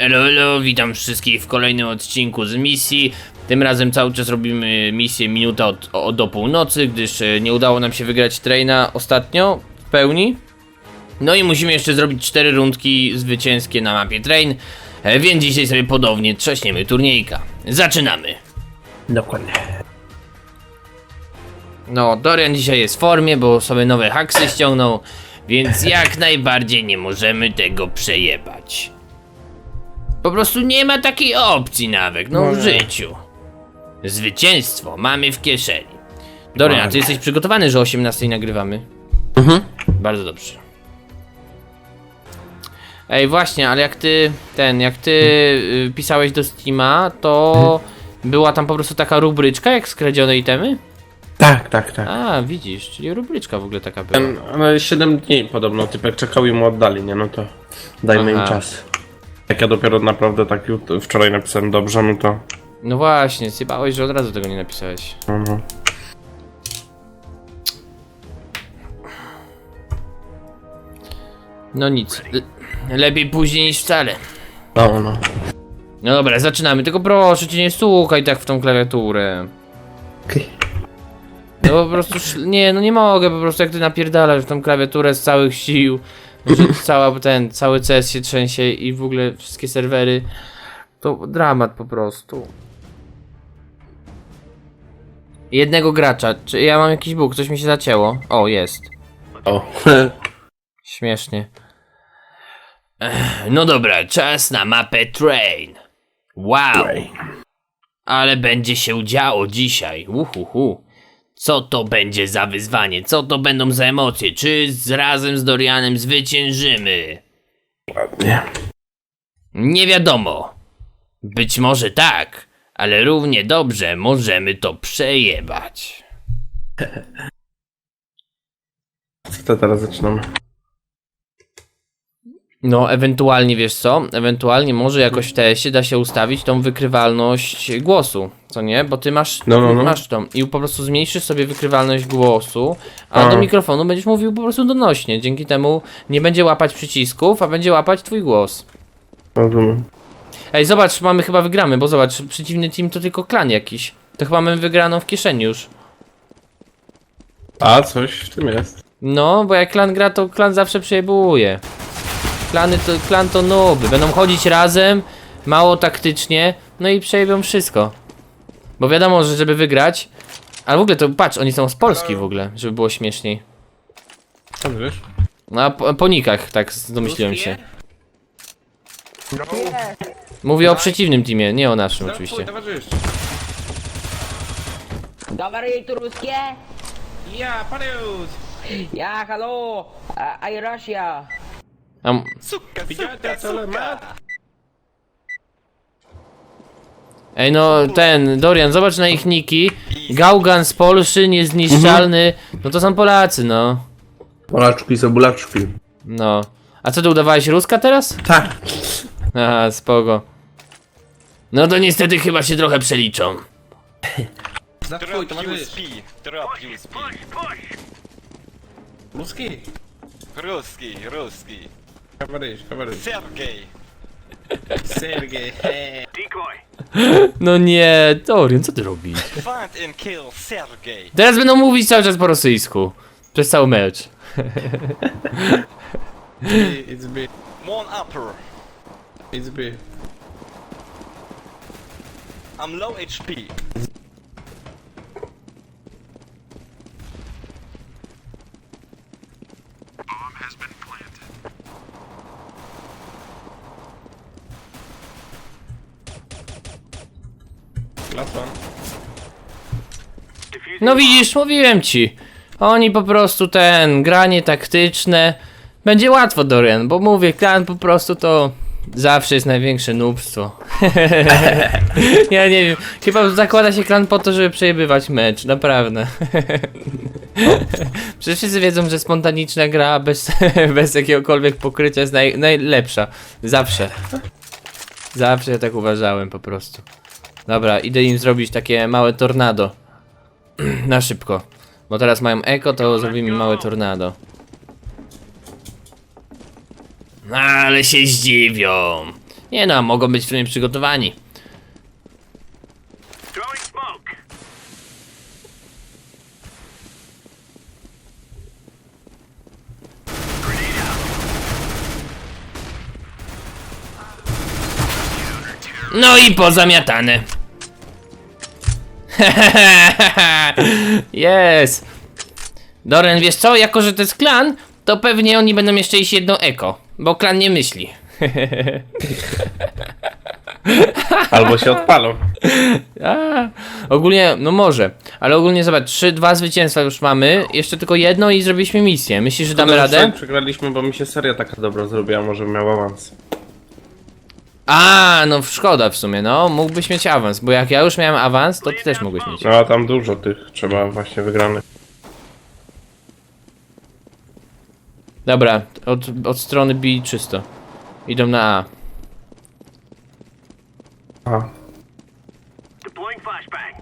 Elo, elo, witam wszystkich w kolejnym odcinku z misji. Tym razem cały czas robimy misję minuta od, o, do północy, gdyż e, nie udało nam się wygrać traina ostatnio w pełni. No i musimy jeszcze zrobić cztery rundki zwycięskie na mapie train, e, więc dzisiaj sobie podobnie trzaśniemy turniejka. Zaczynamy! Dokładnie. No, Dorian dzisiaj jest w formie, bo sobie nowe haksy ściągnął, więc jak najbardziej nie możemy tego przejebać. Po prostu nie ma takiej opcji nawet, no w No. życiu. Zwycięstwo mamy w kieszeni. Dorian, a ty jesteś przygotowany, że o 18 nagrywamy? Mhm. Bardzo dobrze. Ej, właśnie, ale jak ty, ten, jak ty y, pisałeś do Steama, to była tam po prostu taka rubryczka jak skradzione itemy? Tak, tak, tak. A, widzisz, czyli rubryczka w ogóle taka była. Ten, ale 7 dni podobno, typek czekał i mu oddali, nie? No to dajmy Aha. im czas. Jak ja dopiero naprawdę tak jut- wczoraj napisałem dobrze, no to... No właśnie, zjebałeś, że od razu tego nie napisałeś. No, no. Nic, le- lepiej później niż wcale. No, no. No dobra, zaczynamy, tylko proszę cię nie słuchaj tak w tą klawiaturę. No po prostu, nie, no nie mogę, po prostu jak ty napierdalasz w tą klawiaturę z całych sił, że cała ten, cały CS się trzęsie i w ogóle wszystkie serwery, to dramat po prostu. Jednego gracza, czy ja mam jakiś bóg, coś mi się zacięło? O, jest. O. Śmiesznie. Ech, no dobra, czas na mapę Train. Wow, ale będzie się działo dzisiaj. Uhuhu. Co to będzie za wyzwanie? Co to będą za emocje? Czy z, razem z Dorianem zwyciężymy? Ładnie. Nie wiadomo. Być może tak, ale równie dobrze możemy to przejebać. Co to teraz zaczynamy? No, ewentualnie wiesz co? Ewentualnie może jakoś w TS-ie da się ustawić tą wykrywalność głosu, co nie? Bo ty masz, No, no, no. masz tą i po prostu zmniejszysz sobie wykrywalność głosu, a A. do mikrofonu będziesz mówił po prostu donośnie. Dzięki temu nie będzie łapać przycisków, a będzie łapać twój głos. Rozumiem. Ej, zobacz, mamy chyba wygramy, bo zobacz, przeciwny team to tylko klan jakiś. To chyba mamy wygraną w kieszeni już. A, coś w tym jest. No, bo jak klan gra, to klan zawsze przejebuje. Klany to, klan to nuby. Będą chodzić razem, mało taktycznie, no i przejebią wszystko. Bo wiadomo, że żeby wygrać... Ale w ogóle to patrz, oni są z Polski w ogóle, żeby było śmieszniej. Co wiesz? No a po, po nikach tak domyśliłem się. Mówię o przeciwnym teamie, nie o naszym oczywiście. Говорит русский? Ja, Pareus! Я hello, uh, I Russia. A... Suka, suka, suka. Ej no, ten, Dorian, zobacz na ich niki. Gaugan z Polszy, niezniszczalny. No to są Polacy, no. Polaczki, sobulaczki. No. A co, ty udawałeś Ruska teraz? Tak. Aha, spoko. No to niestety chyba się trochę przeliczą. Za twój, to Ruski? Ruski, ruski. Coverage, coverage. Sergej! Sergej, hej. No nie, Dorian, co ty robisz? Find and kill Sergej! Teraz będą mówić cały czas po rosyjsku. Przez cały mecz. It's B, One upper. it's B. I'm low HP. No widzisz, mówiłem ci. Oni po prostu ten, granie taktyczne. Będzie łatwo, Dorian, bo mówię, klan po prostu to zawsze jest największe nubstwo. ja nie wiem, chyba zakłada się klan po to, żeby przejebywać mecz, naprawdę. Przecież wszyscy wiedzą, że spontaniczna gra bez, bez jakiegokolwiek pokrycia jest naj, najlepsza. Zawsze. Zawsze ja tak uważałem po prostu. Dobra, idę im zrobić takie małe tornado. Na szybko. Bo teraz mają eko, to zrobimy małe tornado. Ale się zdziwią. Nie no, mogą być w przygotowani. No i pozamiatane. Jest. Doren, wiesz co? Jako, że to jest klan, to pewnie oni będą jeszcze iść jedną eko. Bo klan nie myśli. Albo się odpalą. A, ogólnie, no może. Ale ogólnie zobacz, 3-2 zwycięstwa już mamy. Jeszcze tylko jedno i zrobiliśmy misję. Myślisz, że damy radę? Przegraliśmy, bo mi się seria taka dobra zrobiła, może miał awans. A, no szkoda w sumie, no. Mógłbyś mieć awans, bo jak ja już miałem awans, to ty też mógłbyś mieć. No a tam dużo tych trzeba właśnie wygranych. Dobra, od, od strony B czysto. Idą na A. Aha. Deploying flashbang.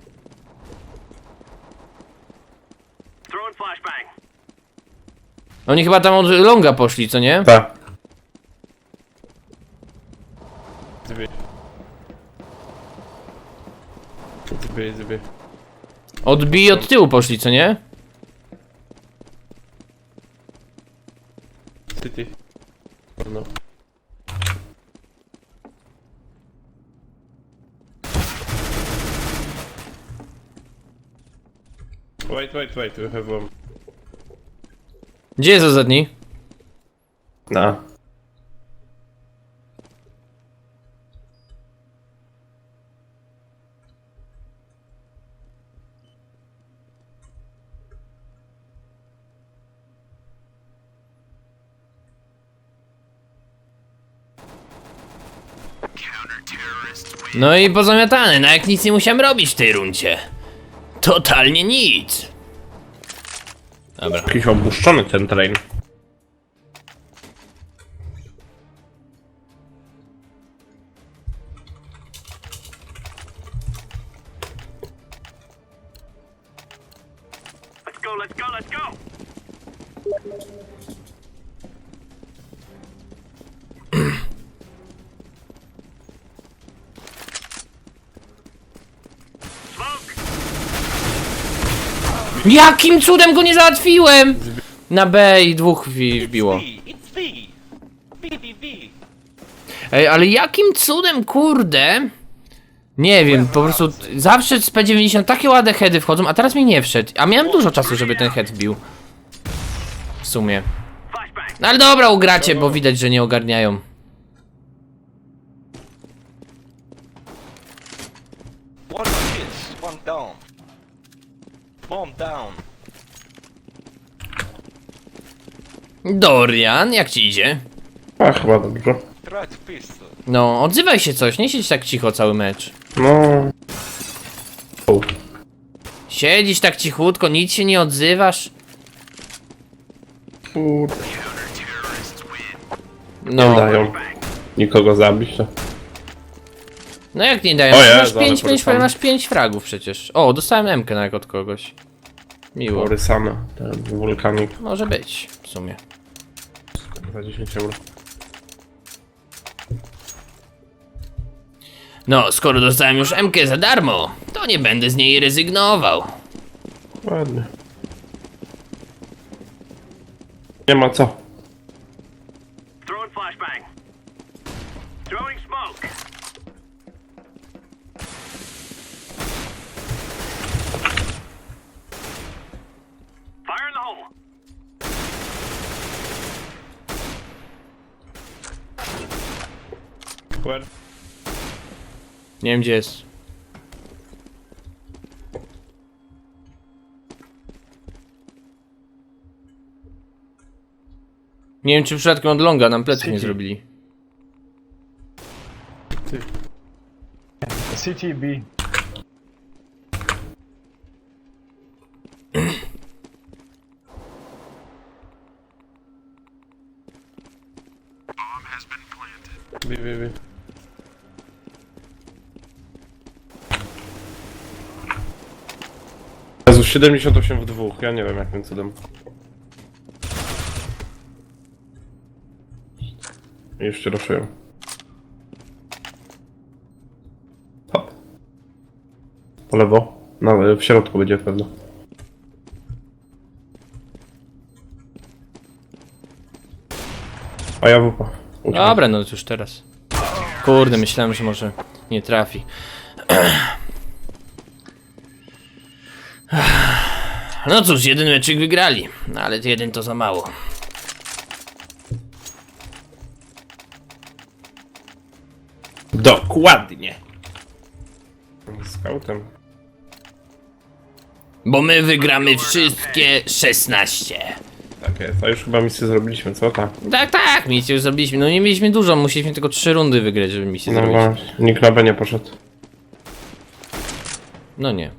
Throwing flashbang. Oni chyba tam od longa poszli, co nie? Tak. Dwie, dwie. Od tyłu poszli, co nie? City. No. Wait, wait, wait, we have one. Gdzie jest ostatni? No. No i pozamiatane, no jak nic nie musiałem robić w tej runcie. Totalnie nic. Dobra. Jakiś opuszczony ten train. Jakim cudem go nie załatwiłem? Na B i dwóch wi- wbiło. V, it's V. V, V, V. Ej, ale jakim cudem, kurde? Nie wiem, po prostu zawsze z P90 takie ładne heady wchodzą, a teraz mi nie wszedł. A miałem dużo czasu, żeby ten head wbił. W sumie. No ale dobra, ugracie, bo widać, że nie ogarniają. Bomb down. Dorian, jak ci idzie? A chyba dobrze. Pistol. No, odzywaj się coś, nie siedź tak cicho cały mecz. No. O. Siedzisz tak cichutko, nic się nie odzywasz. Kurde. Nie No, dają nikogo zabić. To. No jak nie dają? O masz Jezu, ale 5 pięć, polecamy. masz pięć fragów przecież. O, dostałem MK nawet od kogoś. Miło. Orysana, ten wulkanik. Może być, w sumie. Za 10 euro. No, skoro dostałem już MK za darmo, to nie będę z niej rezygnował. Ładnie. Nie ma co. Where? Nie wiem gdzie jest. Nie wiem czy przypadkiem od longa nam pleców nie zrobili. CTB. Bi, 78 w dwóch, ja nie wiem jakim cudem. Jeszcze ruszyłem. Hop. Po lewo. No, w środku będzie pewno. A ja wupa. Dobra, no już teraz. Kurde, myślałem, że może nie trafi. No cóż, jeden meczyk wygrali, no ale jeden to za mało. Dokładnie. Scoutem. Bo my wygramy wszystkie 16. Tak jest, a już chyba misję zrobiliśmy, co tak? Tak, tak, misję już zrobiliśmy. No nie mieliśmy dużo, musieliśmy tylko 3 rundy wygrać, żeby misję No zrobić. właśnie, nikt na B nie poszedł. No nie.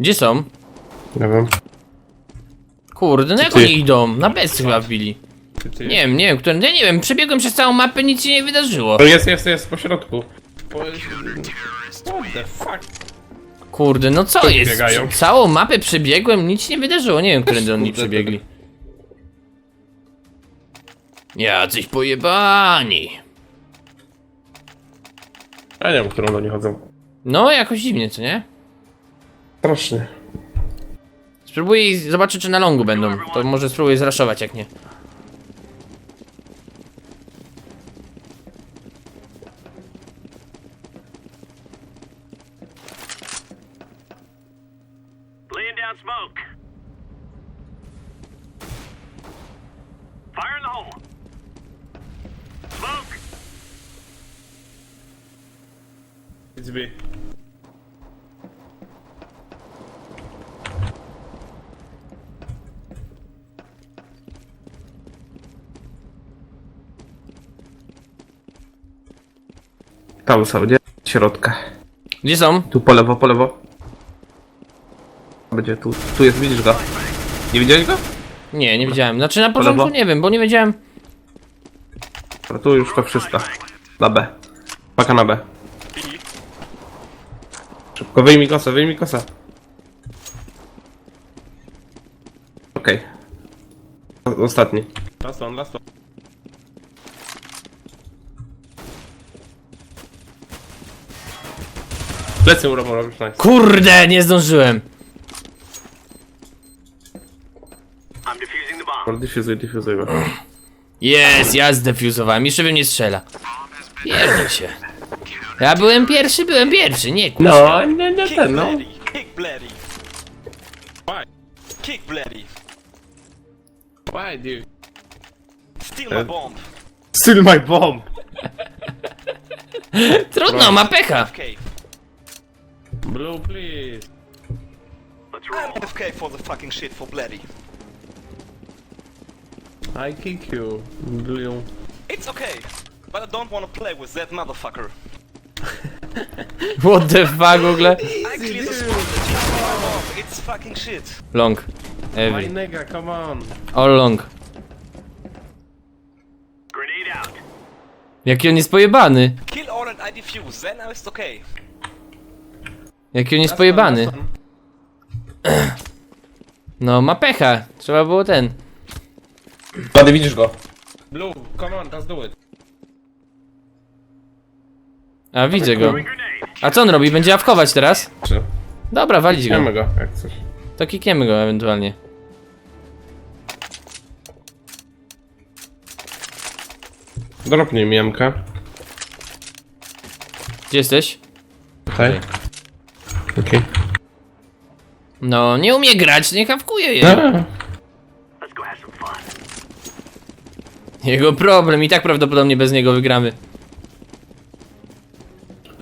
Gdzie są? Nie wiem. Kurde, no jak ty? oni idą? Na bez chyba wbili. Ty, ty. Nie wiem, nie wiem, który. Ja nie wiem, przebiegłem przez całą mapę, nic się nie wydarzyło. To jest, jest, jest po środku. Po... What the fuck? Kurde, no co jest? biegają. Całą mapę przebiegłem, nic się nie wydarzyło. Nie wiem, którędy oni Kurde, przebiegli. Jacyś pojebani. Ja nie wiem, którą do nich chodzą. No, jakoś dziwnie, co nie? Strasznie. Spróbuję zobaczyć, czy na longu będą. To może spróbuję zraszować, jak nie. Są, nie? Środka. Gdzie są? Tu po lewo, po lewo. Będzie tu, tu jest, widzisz go? Nie widziałeś go? Nie, nie widziałem. Znaczy na początku lewo? nie wiem, bo nie wiedziałem. No tu już to wszystko. Na B. Paka na B. Szybko, wyjmij kosę, wyjmij kosę. Okej. O- Ostatni. Last one, last Plecy urobą robisz, nice. Kurde, nie zdążyłem. I'm defusing the bomb. Diffuzuj, diffuzuj go. Jest, ja zdefuzowałem. Jeszcze we mnie strzela. Pierdol się. Ja byłem pierwszy, byłem pierwszy, nie kurwa. No, nie, nie Kick ten, no. Bloody. Kick Bloody. Why? Kick Bloody. Why, dude? Steal my bomb. Still my bomb! Trudno, ma pecha. Blue, please. Let's I'm roll. FK for the fucking shit for Bloody. I kick you, blue. It's okay, but I don't want to play with that motherfucker. What the fuck w ogóle? I clear the spot. It's fucking shit. Long. My Every. nigga, come on. All long. Grenade out. Jaki on jest pojebany. Kill all and I defuse. Then it's okay. Jaki on jest pojebany. No, ma pecha. Trzeba było ten. Buddy, widzisz go? Blue, come on, let's do it. A, widzę go. A co on robi? Będzie awkować teraz? Czy? Dobra, walić go. Go, jak coś. To kikniemy go ewentualnie. Dropnij mi Jemkę. Gdzie jesteś? Tutaj. Okej. No, nie umie grać, nie hawkuje fun. Jego problem i tak prawdopodobnie bez niego wygramy.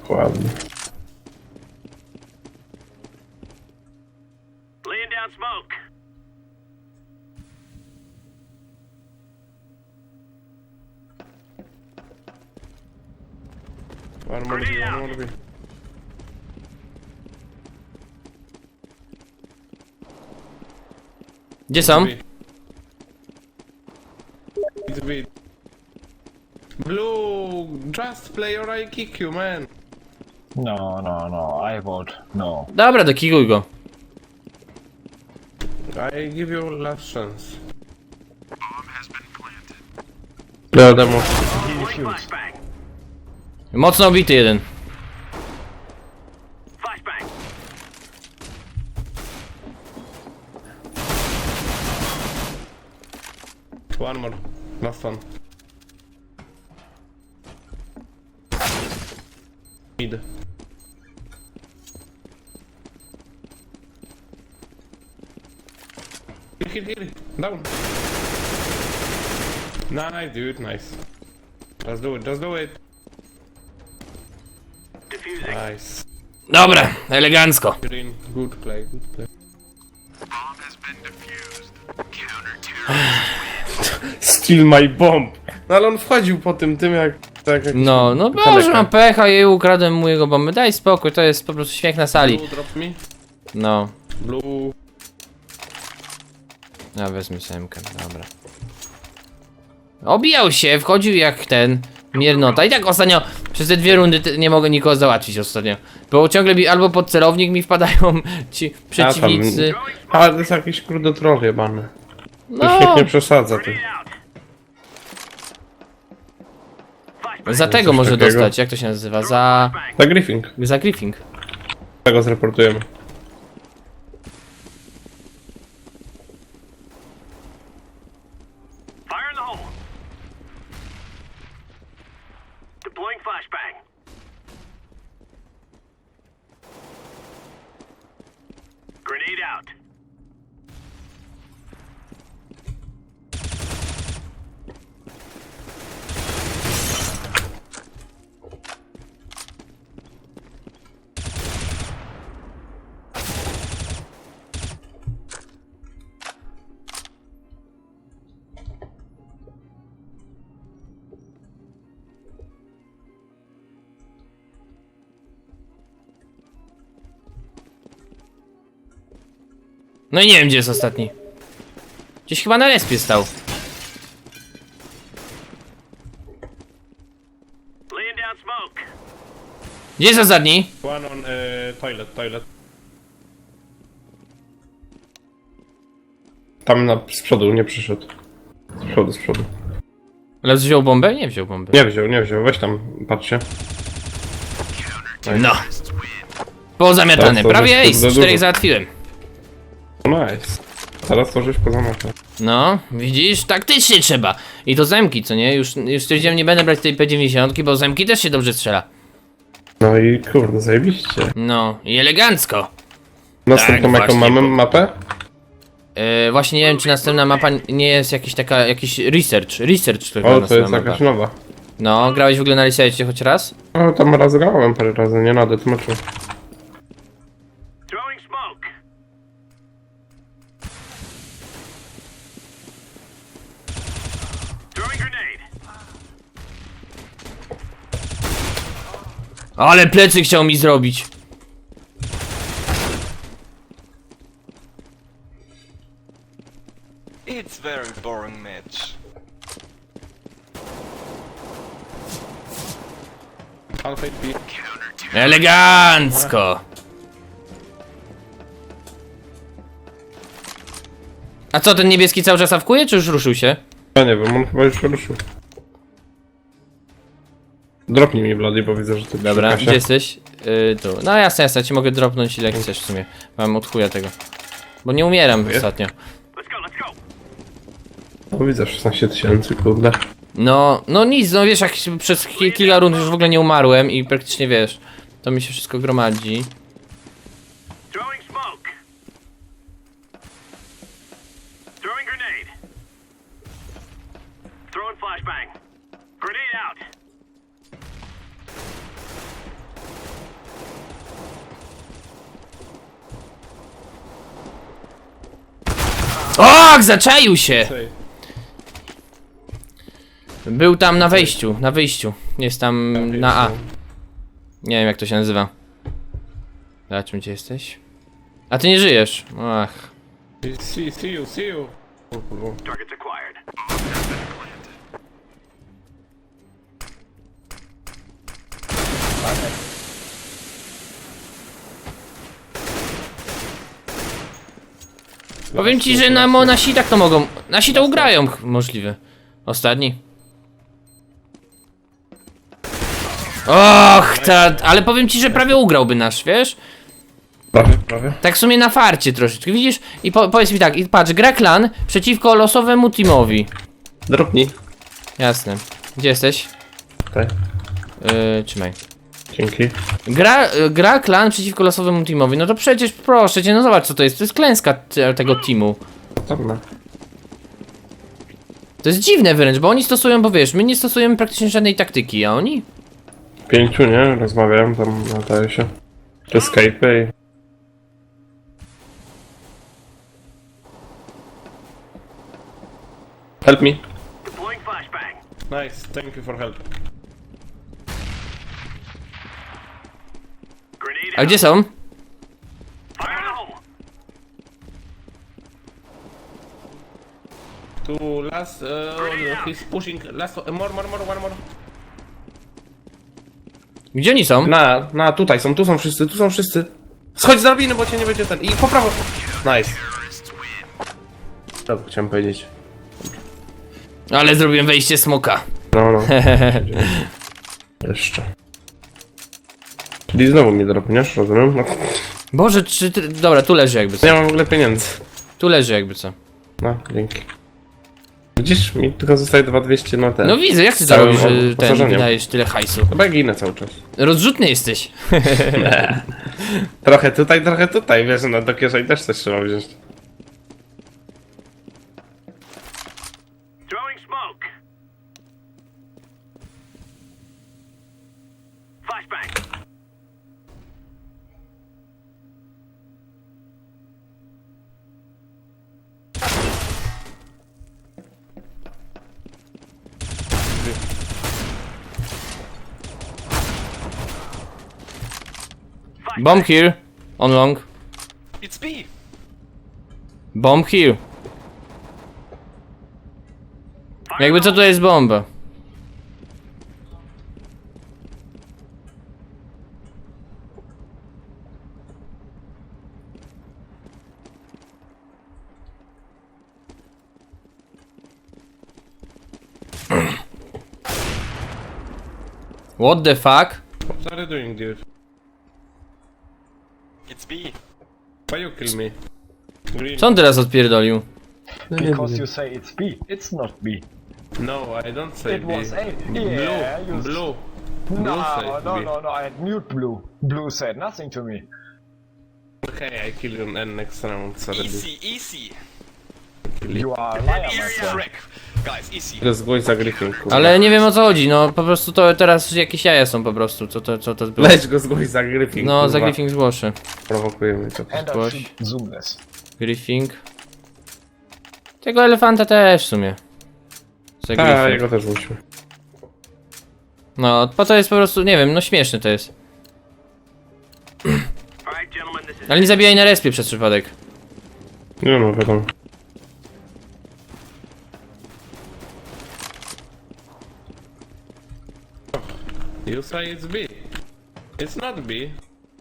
Ładnie. Gdzie są? Bit. Blue, just play or I kick you, man. No, no, no. I vote no. Dobra, dokiguj go. I give you last chance. Deploying flashbang. Mocno obity jeden. Flashbang. One more. One. Mid. Here, here, here. Down. Nice, dude. Nice. Just do it. Just do it. Diffusing. Nice. Dobra, elegancko. Green. Good play. Good play. Steal my bomb. No ale on wchodził po tym, tym jak... Tak jak No, no Boże, mam pecha i ukradłem mu jego bombę. Daj spokój, to jest po prostu śmiech na sali. Blue, drop me. No, Blue. ja wezmę semkę, dobra. Obijał się, wchodził jak ten miernota. I tak ostatnio przez te dwie rundy te- nie mogę nikogo załatwić ostatnio. Bo ciągle mi albo pod celownik mi wpadają ci przeciwnicy. Ale to jest jakiś kurde troll jebany. Już No, nikt nie przesadza ty. Za tego może takiego. dostać, jak to się nazywa? Za... Za griffing. za griefing. Tego zreportujemy. No i nie wiem gdzie jest ostatni. Gdzieś chyba na respie stał. Gdzie jest ostatni? One on e, toilet, toilet. Tam na, z przodu, nie przyszedł. Z przodu, z przodu. Ale wziął bombę? Nie wziął bomby. Nie wziął, nie wziął, weź tam, patrzcie. No. Pozamiatane. Tak, Prawie jest ace. Czterech załatwiłem. Nice. Teraz to żeś pozamiatał. No, widzisz? Taktycznie trzeba. I to zemki, co nie? Już, już stwierdziłem, nie będę brać tej P90, bo zemki też się dobrze strzela. No i kurde, zajebiście. No, i elegancko. Następną Tak, jaką właśnie, mamy mapę? Yy, właśnie nie wiem, czy następna mapa nie jest jakiś taka, jakiś research. Research tylko O, to następna jest mapa. jakaś nowa. No, grałeś w ogóle na resecie choć raz? O, tam raz grałem parę razy, nie na deathmatchu. Ale plecy chciał mi zrobić. It's very boring match. Elegancko. A co, ten niebieski cały czas awkuje, czy już ruszył się? Ja nie wiem, on chyba już ruszył. Dropnij mi Bloody, bo widzę, że ty Dobra, gdzie jesteś? Yy, tu. No jasne, jasne, ci mogę dropnąć ile chcesz w sumie. Mam od chuja tego. Bo nie umieram ostatnio. Let's go, let's go. No widzę, 16 tysięcy, kurde. No, no nic, no wiesz, jak się przez ki- kilka rund już w ogóle nie umarłem i praktycznie wiesz, to mi się wszystko gromadzi. Och, zaczaił się! Ej, Był tam na wejściu, na wyjściu. Jest tam na A. Nie wiem jak to się nazywa. Zobaczmy gdzie jesteś. A ty nie żyjesz. Ach. See, see you, see you. O kurwa. Targets acquired. Powiem ci, że na, mo- nasi tak to mogą. Nasi to ugrają, ch- możliwe. Ostatni. Och, ta, ale powiem ci, że prawie ugrałby nasz, wiesz? Prawie, prawie. Tak w sumie na farcie troszeczkę, widzisz? I po, powiedz mi tak, i patrz, gra klan przeciwko losowemu teamowi. Dropnij. Jasne. Gdzie jesteś? Tutaj. Yy, trzymaj. Dzięki. Gra, gra klan przeciwko losowemu teamowi, no to przecież proszę cię, no zobacz co to jest, to jest klęska te- tego teamu. Dobra. To jest dziwne wręcz, bo oni stosują, bo wiesz, my nie stosujemy praktycznie żadnej taktyki, a oni? Pięciu, nie? Rozmawiałem tam, nadaje się. Escape i... Help me. Nice, thank you for help. A gdzie są? Tu last, uh, he's pushing, last, uh, more, more, more, one more. Gdzie oni są? Na, na, tutaj są, tu są wszyscy, tu są wszyscy. Schodź z drabiny, bo cię nie będzie ten. I po prawo. Nice. To chciałem powiedzieć. Ale zrobiłem wejście smoka. No, no. Jeszcze. Czyli znowu mnie dropniesz, rozumiem? No. Boże, czy ty... Dobra, tu leży jakby co. Nie mam w ogóle pieniędzy. Tu leży jakby co. No, dzięki. Widzisz, mi tylko zostaje 2200 na ten. No widzę, jak ty to Całym robisz, że ten wyposażeniem. wydajesz tyle hajsu. Chyba ja ginę cały czas. Rozrzutny jesteś. Trochę tutaj, trochę tutaj, wiesz, no do kieszeni też coś trzeba wziąć. Bomb here. On long. It's B. Bomb here. Jakby co to jest bomba? What the fuck? What are you doing, dude? It's B. Why you kill me? Green. Co on teraz odpierdolił? Because you say it's B. It's not B. No, I don't say It B. was A. Blue, Yeah, you- blue. No, Blue said no, B. no, no. I had mute blue. Blue said nothing to me. Okay, I kill you in next round, sorry. Easy, easy. You are. Guys, easy. Za kurwa. Ale nie wiem o co chodzi, no po prostu to teraz jakieś jaja są po prostu, co to, co to było? Weź go zgłoś za Griffin, No, kurwa. za Griffing zgłoszę. Prowokujemy to. And I should. Griffing. Tego elefanta też w sumie. Za Tak, Griffing. jego też musimy. No, po to jest po prostu, nie wiem, no śmieszne to jest. Ale nie zabijaj na respie przez przypadek. Nie no, wiadomo. You say it's B. It's not B.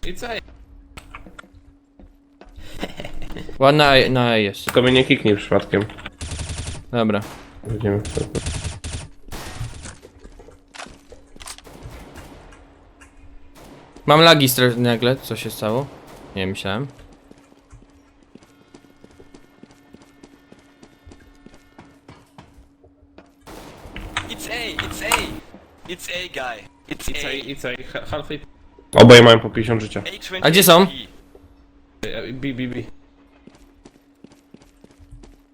It's A. Ładna A- na A jest. Tylko mnie nie kiknij przypadkiem. Dobra. Będziemy Mam lagi stra- nagle, co się stało? Nie myślałem. It's A, it's A. It's A, guy. It's, It's A, A. it's A, ha- half it. Oboje mają po 50 życia. A20 A gdzie są? B. B, B.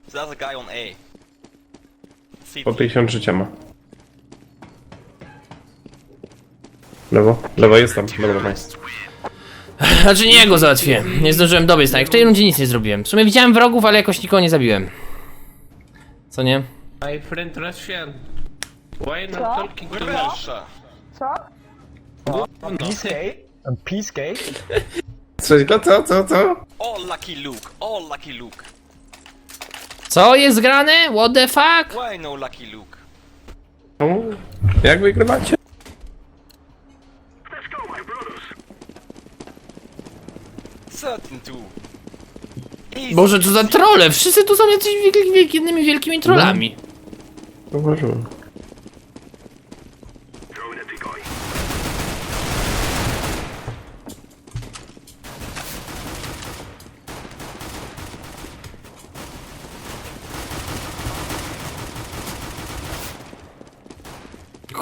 So there's a guy on A. Po CT. 50 życia ma. Lewo? Lewo jest tam. Dobra, nice. Znaczy nie go załatwiłem. Nie zdążyłem dobiec, tak. W tej rundzie nic nie zrobiłem. W sumie widziałem wrogów, ale jakoś nikogo nie zabiłem. Co nie? My friend Russian. Why not talking to me? Russia. Peace A peace gate. Coś go, co, co, co? Oh, lucky Luke. Oh, lucky Luke. Co jest grane? What the fuck? Why no Lucky Luke? No, jak wygrywacie? Let's go, my brothers. 13-2. Easy. Boże, co za trolle! Wszyscy tu są jacyś wielki, wielki, jednymi wielkimi trollami. Zauważyłem. Throwing a decoy.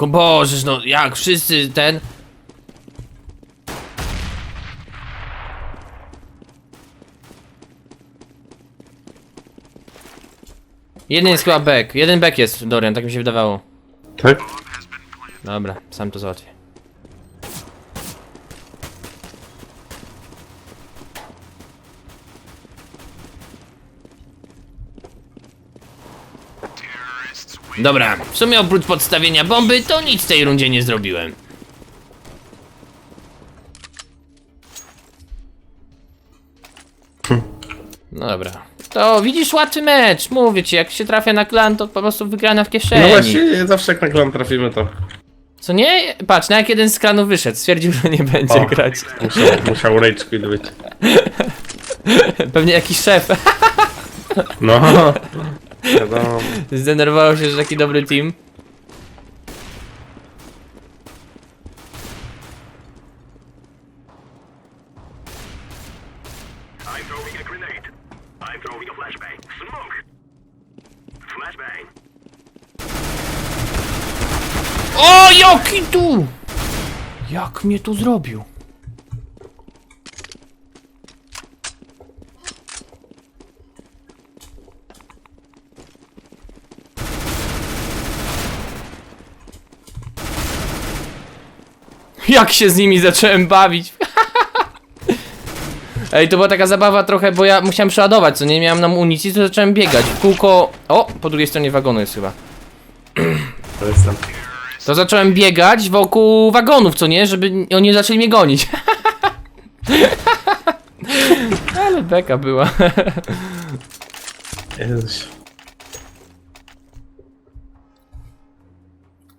O Bożeż, no jak wszyscy ten... Jeden jest chyba back. Jeden back jest, Dorian, tak mi się wydawało. Tak? Dobra, sam to załatwię. Dobra, w sumie oprócz podstawienia bomby, to nic w tej rundzie nie zrobiłem. No dobra. To widzisz łatwy mecz, mówię ci, jak się trafia na klan, to po prostu wygrana w kieszeni. No właśnie, zawsze jak na klan trafimy to Co nie? Patrz, na jak jeden z klanów wyszedł, stwierdził, że nie będzie O. grać. musiał, musiał rage quit być. Pewnie jakiś szef No. Wiadomo. zdenerwował się, że taki dobry team. I'm throwing a grenade. I'm throwing a flashbang. Smoke. Flashbang. O, jaki tu! Jak mnie tu zrobił? Jak się z nimi zacząłem bawić. Ej, to była taka zabawa trochę, bo ja musiałem przeładować, co nie miałem na amunicji, to zacząłem biegać w kółko... O, po drugiej stronie wagonu jest chyba. To jestem. To zacząłem biegać wokół wagonów, co nie? Żeby oni nie zaczęli mnie gonić. Ale beka była. Jezus.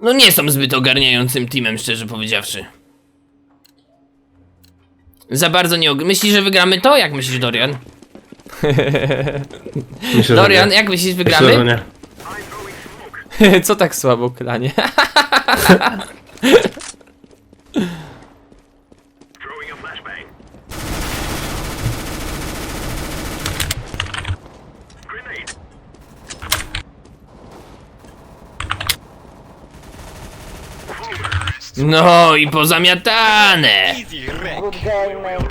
No nie są zbyt ogarniającym teamem, szczerze powiedziawszy. Za bardzo nie og... Myślisz, że wygramy to? Jak myślisz, Dorian? Myślę, Dorian, nie. jak myślisz, Myślę, że wygramy? nie. Co tak słabo, klanie? No i pozamiatane! Easy wreck. Good game, man. Easy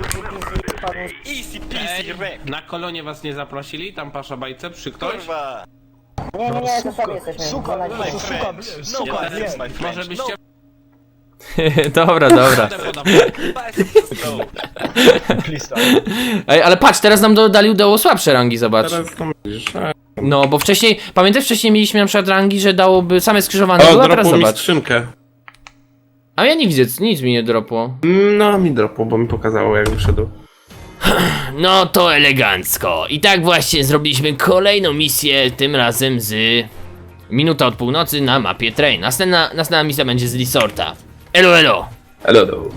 peasy. Easy peasy wreck. Na kolonie was nie zaprosili? Tam pasza bajce przy ktoś? Kurwa. Nie, nie, nie, to sami jesteśmy. Suka, My friend. No one is my friend. Może byście... dobra, dobra. No. Ej, ale patrz, teraz nam dodali udało słabsze rangi, zobacz. Teraz to mówisz. A, No, bo wcześniej, pamiętasz, wcześniej mieliśmy na przykład rangi, że dałoby same skrzyżowane, O, było, a teraz dropło mi zobacz. skrzynkę. A ja nie widzę, nic mi nie dropło. No, mi dropło, bo mi pokazało jak wyszedł. No to elegancko. I tak właśnie zrobiliśmy kolejną misję, tym razem z Minuta od północy na mapie Train. Następna, następna misja będzie z Resorta. Elo, elo! Hello.